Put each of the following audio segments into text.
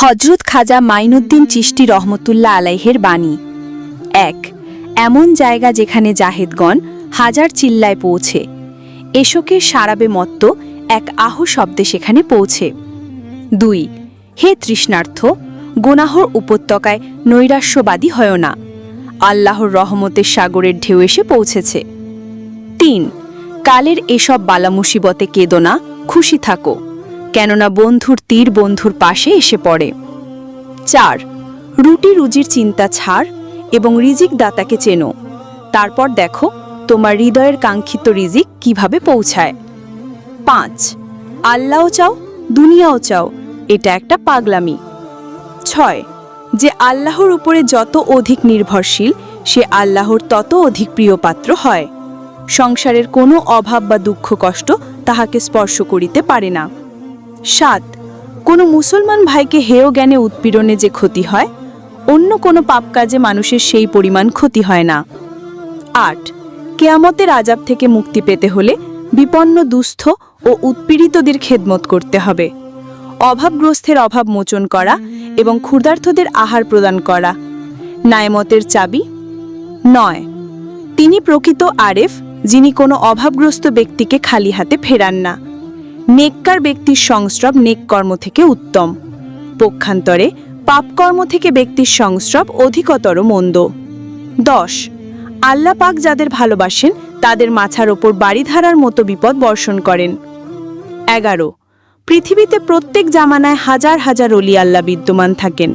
হজরত খাজা মাইনুদ্দিন চিষ্টি রহমতুল্লাহ আলাইহের বাণী। এক, এমন জায়গা যেখানে জাহেদগণ হাজার চিল্লায় পৌঁছে। এশোকের সারাবে মত্ত এক আহ শব্দে সেখানে পৌঁছে। দুই, হে তৃষ্ণার্থ, গোনাহর উপত্যকায় নৈরাশ্যবাদী হয় না। আল্লাহর রহমতের সাগরের ঢেউ এসে পৌঁছেছে। তিন, কালের এসব বালা মুসিবতে কেদো না, খুশি থাকো। কেননা বন্ধুর তীর বন্ধুর পাশে এসে পড়ে। চার, রুটি রুজির চিন্তা ছাড় এবং রিজিক দাতাকে চেনো। তারপর দেখো তোমার হৃদয়ের কাঙ্ক্ষিত রিজিক কীভাবে পৌঁছায়। পাঁচ, আল্লাহও চাও, দুনিয়াও চাও, এটা একটা পাগলামি। ছয়, যে আল্লাহর উপরে যত অধিক নির্ভরশীল, সে আল্লাহর তত অধিক প্রিয়পাত্র হয়। সংসারের কোনো অভাব বা দুঃখ কষ্ট তাহাকে স্পর্শ করিতে পারে না। সাত, কোনো মুসলমান ভাইকে হেয় জ্ঞানে উৎপীড়নে যে ক্ষতি হয়, অন্য কোনো পাপ কাজে মানুষের সেই পরিমাণ ক্ষতি হয় না। আট, কেয়ামতের আজাব থেকে মুক্তি পেতে হলে বিপন্ন দুস্থ ও উৎপীড়িতদের খেদমত করতে হবে। অভাবগ্রস্তের অভাব মোচন করা এবং ক্ষুধার্থদের আহার প্রদান করা। নায়মতের চাবি। নয়, তিনি প্রকৃত আরেফ, যিনি কোনো অভাবগ্রস্ত ব্যক্তিকে খালি হাতে ফেরান না। নেককার ব্যক্তির সংস্রব নেক কর্ম থেকে উত্তম। পক্ষান্তরে পাপকর্ম থেকে ব্যক্তির সংস্রব অধিকতর মন্দ। দশ পাক যাদের ভালোবাসেন, তাদের মাছার ওপর বাড়িধারার মতো বিপদ বর্ষণ করেন। এগারো, পৃথিবীতে প্রত্যেক জামানায় হাজার হাজার অলি আল্লাহ বিদ্যমান থাকেন।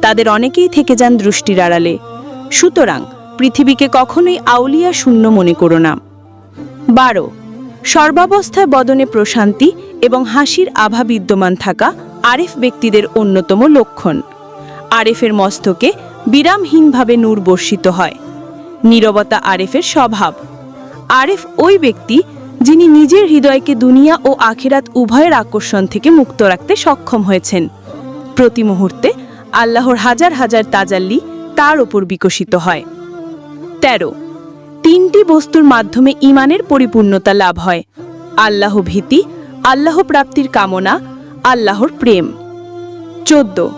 তাদের অনেকেই থেকে যান দৃষ্টির আড়ালে। সুতরাং পৃথিবীকে কখনোই আউলিয়া শূন্য মনে করো না। বারো সর্বাবস্থায় বদনে প্রশান্তি এবং হাসির আভা বিদ্যমান থাকা আরেফ ব্যক্তিদের অন্যতম লক্ষণ। আরেফের মস্তকে বিরামহীনভাবে নূর বর্ষিত হয়। নীরবতা আরেফের স্বভাব। আরেফ ওই ব্যক্তি যিনি নিজের হৃদয়কে দুনিয়া ও আখেরাত উভয়ের আকর্ষণ থেকে মুক্ত রাখতে সক্ষম হয়েছেন। প্রতি মুহূর্তে আল্লাহর হাজার হাজার তাজাল্লি তার ওপর বিকশিত হয়। তেরো তিনটি বস্তুর মাধ্যমে ইমানের পরিপূর্ণতা লাভ হয়। আল্লাহ ভীতি, আল্লাহ প্রাপ্তির কামনা, আল্লাহর প্রেম। চোদ্দ।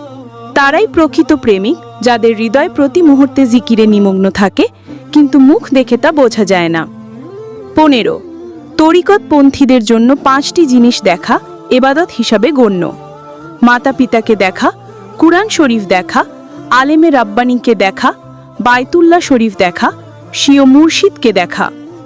তারাই প্রকৃত প্রেমিক, যাদের হৃদয় প্রতি মুহূর্তে জিকিরে নিমগ্ন থাকে, কিন্তু মুখ দেখে তা বোঝা যায় না। পনেরো। তরিকত পন্থীদের জন্য পাঁচটি জিনিস দেখা, এবাদত হিসাবে গণ্য। মাতা পিতাকে দেখা, কুরআন শরীফ দেখা, আলেমে রাব্বানিকে দেখা বায়তুল্লাহ শরীফ দেখা স্বীয় মুর্শিদকে দেখা